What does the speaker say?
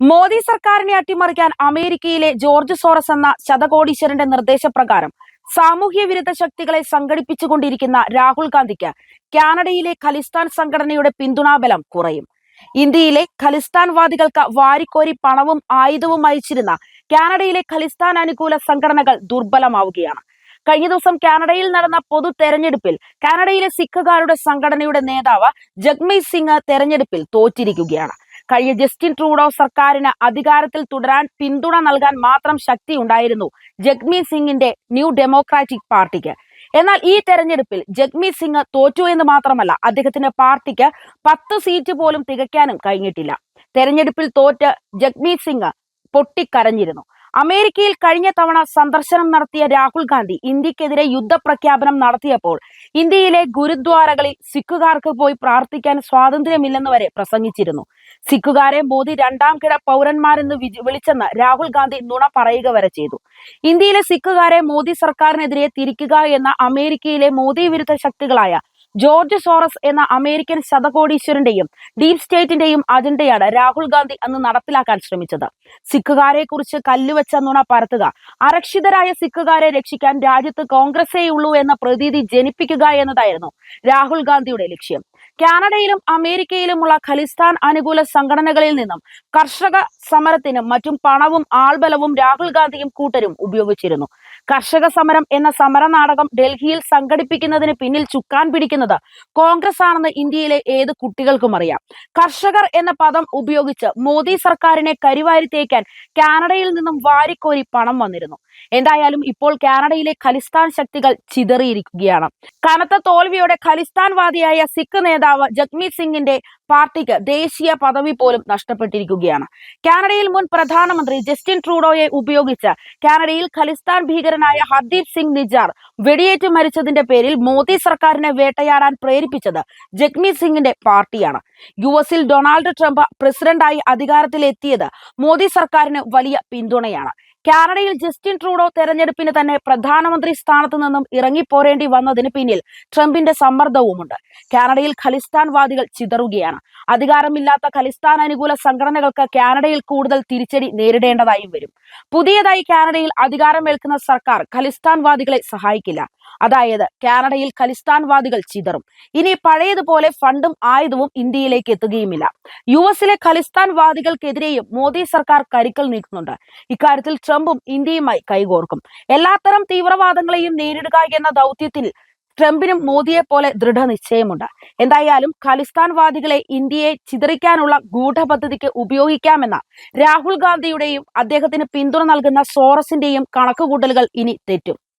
മോദി സർക്കാരിനെ അട്ടിമറിക്കാൻ അമേരിക്കയിലെ ജോർജ് സോറസ് എന്ന ശതകോടീശ്വരന്റെ നിർദ്ദേശപ്രകാരം സാമൂഹ്യ വിരുദ്ധ ശക്തികളെ സംഘടിപ്പിച്ചുകൊണ്ടിരിക്കുന്ന രാഹുൽ ഗാന്ധിക്ക് കാനഡയിലെ ഖലിസ്ഥാൻ സംഘടനയുടെ പിന്തുണാബലം കുറയും. ഇന്ത്യയിലെ ഖലിസ്ഥാൻവാദികൾക്ക് വാരിക്കോരി പണവും ആയുധവും അയച്ചിരുന്ന കാനഡയിലെ ഖലിസ്ഥാൻ അനുകൂല സംഘടനകൾ ദുർബലമാവുകയാണ്. കഴിഞ്ഞ ദിവസം കാനഡയിൽ നടന്ന പൊതു തെരഞ്ഞെടുപ്പിൽ കാനഡയിലെ സിഖുകാരുടെ സംഘടനയുടെ നേതാവ് ജഗ്മീത് സിംഗ് തെരഞ്ഞെടുപ്പിൽ തോറ്റിരിക്കുകയാണ്. കഴിഞ്ഞ ജസ്റ്റിൻ ട്രൂഡോ സർക്കാരിന് അധികാരത്തിൽ തുടരാൻ പിന്തുണ നൽകാൻ മാത്രം ശക്തി ഉണ്ടായിരുന്നു ജഗ്മീത് സിംഗിന്റെ ന്യൂ ഡെമോക്രാറ്റിക് പാർട്ടിക്ക്. എന്നാൽ ഈ തെരഞ്ഞെടുപ്പിൽ ജഗ്മീത് സിംഗ് തോറ്റു എന്ന് മാത്രമല്ല അദ്ദേഹത്തിന്റെ പാർട്ടിക്ക് പത്ത് സീറ്റ് പോലും തികയ്ക്കാനും കഴിഞ്ഞിട്ടില്ല. തെരഞ്ഞെടുപ്പിൽ തോറ്റ് ജഗ്മീത് സിംഗ് പൊട്ടിക്കരഞ്ഞിരുന്നു. അമേരിക്കയിൽ കഴിഞ്ഞ തവണ സന്ദർശനം നടത്തിയ രാഹുൽ ഗാന്ധി ഇന്ത്യക്കെതിരെ യുദ്ധപ്രഖ്യാപനം നടത്തിയപ്പോൾ ഇന്ത്യയിലെ ഗുരുദ്വാരകളിൽ സിഖുകാർക്ക് പോയി പ്രാർത്ഥിക്കാൻ സ്വാതന്ത്ര്യമില്ലെന്ന് വരെ പ്രസംഗിച്ചിരുന്നു. സിഖുകാരെ മോദി രണ്ടാം കിട പൗരന്മാരെന്ന് വിളിച്ചെന്ന് രാഹുൽ ഗാന്ധി നുണ പറയുക വരെ ചെയ്തു. ഇന്ത്യയിലെ സിഖുകാരെ മോദി സർക്കാരിനെതിരെ തിരിക്കുക എന്ന അമേരിക്കയിലെ മോദി വിരുദ്ധ ശക്തികളായ ജോർജ് സോറസ് എന്ന അമേരിക്കൻ ശതകോടീശ്വരന്റെയും ഡീപ് സ്റ്റേറ്റിന്റെയും അജണ്ടയാണ് രാഹുൽ ഗാന്ധി അന്ന് നടപ്പിലാക്കാൻ ശ്രമിച്ചത്. സിഖുകാരെ കുറിച്ച് കല്ലുവെച്ച നുണ പരത്തുക അരക്ഷിതരായ സിഖുകാരെ രക്ഷിക്കാൻ രാജ്യത്ത് കോൺഗ്രസേ ഉള്ളൂ എന്ന പ്രതീതി ജനിപ്പിക്കുക എന്നതായിരുന്നു രാഹുൽ ഗാന്ധിയുടെ ലക്ഷ്യം. കാനഡയിലും അമേരിക്കയിലുമുള്ള ഖലിസ്ഥാൻ അനുകൂല സംഘടനകളിൽ നിന്നും കർഷക സമരത്തിനും മറ്റും പണവും ആൾബലവും രാഹുൽ ഗാന്ധിയും കൂട്ടരും ഉപയോഗിച്ചിരുന്നു. കർഷക സമരം എന്ന സമര നാടകം ഡൽഹിയിൽ സംഘടിപ്പിക്കുന്നതിന് പിന്നിൽ ചുക്കാൻ പിടിക്കുന്നത് കോൺഗ്രസ് ആണെന്ന് ഇന്ത്യയിലെ ഏത് കുട്ടികൾക്കും അറിയാം. കർഷകർ എന്ന പദം ഉപയോഗിച്ച് മോദി സർക്കാരിനെ കരിവാരി തേക്കാൻ കാനഡയിൽ നിന്നും വാരിക്കോരി പണം വന്നിരുന്നു. എന്തായാലും ഇപ്പോൾ കാനഡയിലെ ഖലിസ്ഥാൻ ശക്തികൾ ചിതറിയിരിക്കുകയാണ്. കനത്ത തോൽവിയോടെ ഖലിസ്ഥാൻവാദിയായ സിഖ് നേതാവ് ജഗ്മീത് സിംഗിന്റെ പാർട്ടിക്ക് ദേശീയ പദവി പോലും നഷ്ടപ്പെട്ടിരിക്കുകയാണ്. കാനഡയിൽ മുൻ പ്രധാനമന്ത്രി ജസ്റ്റിൻ ട്രൂഡോയെ ഉപയോഗിച്ച് കാനഡയിൽ ഖലിസ്ഥാൻ ഭീകരനായ ഹർദീപ് സിംഗ് നിജാർ വെടിയേറ്റ് മരിച്ചതിന്റെ പേരിൽ മോദി സർക്കാരിനെ വേട്ടയാടാൻ പ്രേരിപ്പിച്ചത് ജഗ്മീത് സിംഗിന്റെ പാർട്ടിയാണ്. യു എസിൽ ഡൊണാൾഡ് ട്രംപ് പ്രസിഡന്റായി അധികാരത്തിലെത്തിയത് മോദി സർക്കാരിന് വലിയ പിന്തുണയാണ്. കാനഡയിൽ ജസ്റ്റിൻ ട്രൂഡോ തെരഞ്ഞെടുപ്പിന് തന്നെ പ്രധാനമന്ത്രി സ്ഥാനത്ത് നിന്നും ഇറങ്ങിപ്പോരേണ്ടി വന്നതിന് പിന്നിൽ ട്രംപിന്റെ സമ്മർദ്ദവുമുണ്ട്. കാനഡയിൽ ഖലിസ്ഥാൻവാദികൾ ചിതറുകയാണ്. അധികാരമില്ലാത്ത ഖലിസ്ഥാൻ അനുകൂല സംഘടനകൾക്ക് കാനഡയിൽ കൂടുതൽ തിരിച്ചടി നേരിടേണ്ടതായും വരും. പുതിയതായി കാനഡയിൽ അധികാരമേൽക്കുന്ന സർക്കാർ ഖലിസ്ഥാൻവാദികളെ സഹായിക്കില്ല. അതായത് കാനഡയിൽ ഖലിസ്ഥാൻവാദികൾ ചിതറും. ഇനി പഴയതുപോലെ ഫണ്ടും ആയുധവും ഇന്ത്യയിലേക്ക് എത്തുകയുമില്ല. യു എസിലെ ഖലിസ്ഥാൻവാദികൾക്കെതിരെയും മോദി സർക്കാർ കരിക്കൽ നീക്കുന്നുണ്ട് ഇക്കാര്യത്തിൽ ട്രംപും ഇന്ത്യയുമായി കൈകോർക്കും. എല്ലാത്തരം തീവ്രവാദങ്ങളെയും നേരിടുക എന്ന ദൗത്യത്തിൽ ട്രംപിനും മോദിയെ പോലെ ദൃഢനിശ്ചയമുണ്ട്. എന്തായാലും ഖലിസ്ഥാൻവാദികളെ ഇന്ത്യയെ ചിതറിക്കാനുള്ള ഗൂഢപദ്ധതിക്ക് ഉപയോഗിക്കാമെന്ന രാഹുൽ ഗാന്ധിയുടെയും അദ്ദേഹത്തിന് പിന്തുണ നൽകുന്ന സോറസിന്റെയും കണക്കുകൂട്ടലുകൾ ഇനി തെറ്റും.